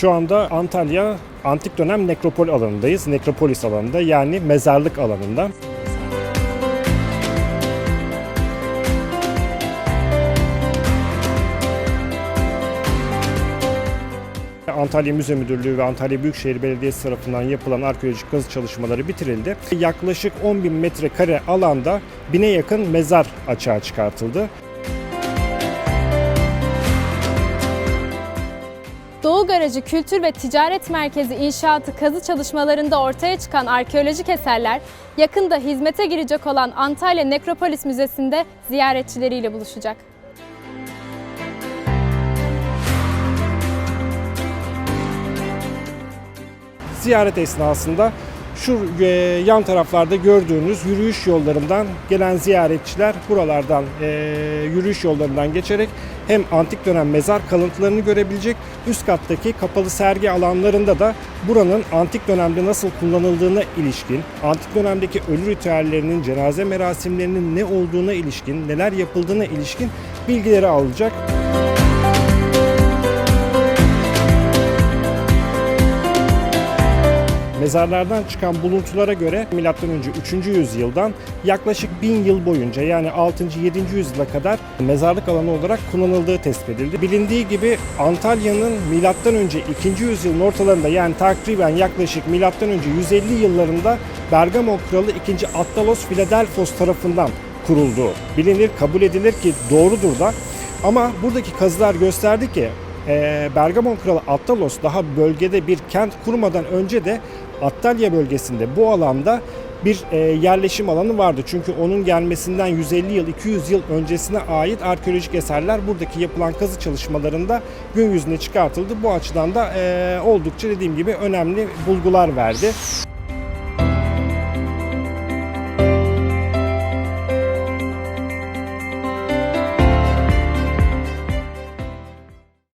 Şu anda Antalya antik dönem nekropol alanındayız. Nekropolis alanında yani mezarlık alanında. Antalya Müze Müdürlüğü ve Antalya Büyükşehir Belediyesi tarafından yapılan arkeolojik kazı çalışmaları bitirildi. Yaklaşık 10 bin metrekare alanda bine yakın mezar açığa çıkartıldı. Doğu Garajı Kültür ve Ticaret Merkezi inşaatı kazı çalışmalarında ortaya çıkan arkeolojik eserler yakında hizmete girecek olan Antalya Nekropolis Müzesi'nde ziyaretçileriyle buluşacak. Ziyaret esnasında şu e, yan taraflarda gördüğünüz yürüyüş yollarından gelen ziyaretçiler buralardan e, yürüyüş yollarından geçerek hem antik dönem mezar kalıntılarını görebilecek üst kattaki kapalı sergi alanlarında da buranın antik dönemde nasıl kullanıldığına ilişkin, antik dönemdeki ölü ritüellerinin, cenaze merasimlerinin ne olduğuna ilişkin, neler yapıldığına ilişkin bilgileri alacak. Mezarlardan çıkan buluntulara göre M.Ö. 3. yüzyıldan yaklaşık 1000 yıl boyunca yani 6. 7. yüzyıla kadar mezarlık alanı olarak kullanıldığı tespit edildi. Bilindiği gibi Antalya'nın M.Ö. 2. yüzyılın ortalarında yani takriben yaklaşık M.Ö. 150 yıllarında Bergamo kralı 2. Attalos Philadelphos tarafından kurulduğu bilinir, kabul edilir ki doğrudur da. Ama buradaki kazılar gösterdi ki Bergamon kralı Attalos daha bölgede bir kent kurmadan önce de Attalya bölgesinde bu alanda bir e, yerleşim alanı vardı. Çünkü onun gelmesinden 150 yıl, 200 yıl öncesine ait arkeolojik eserler buradaki yapılan kazı çalışmalarında gün yüzüne çıkartıldı. Bu açıdan da e, oldukça dediğim gibi önemli bulgular verdi.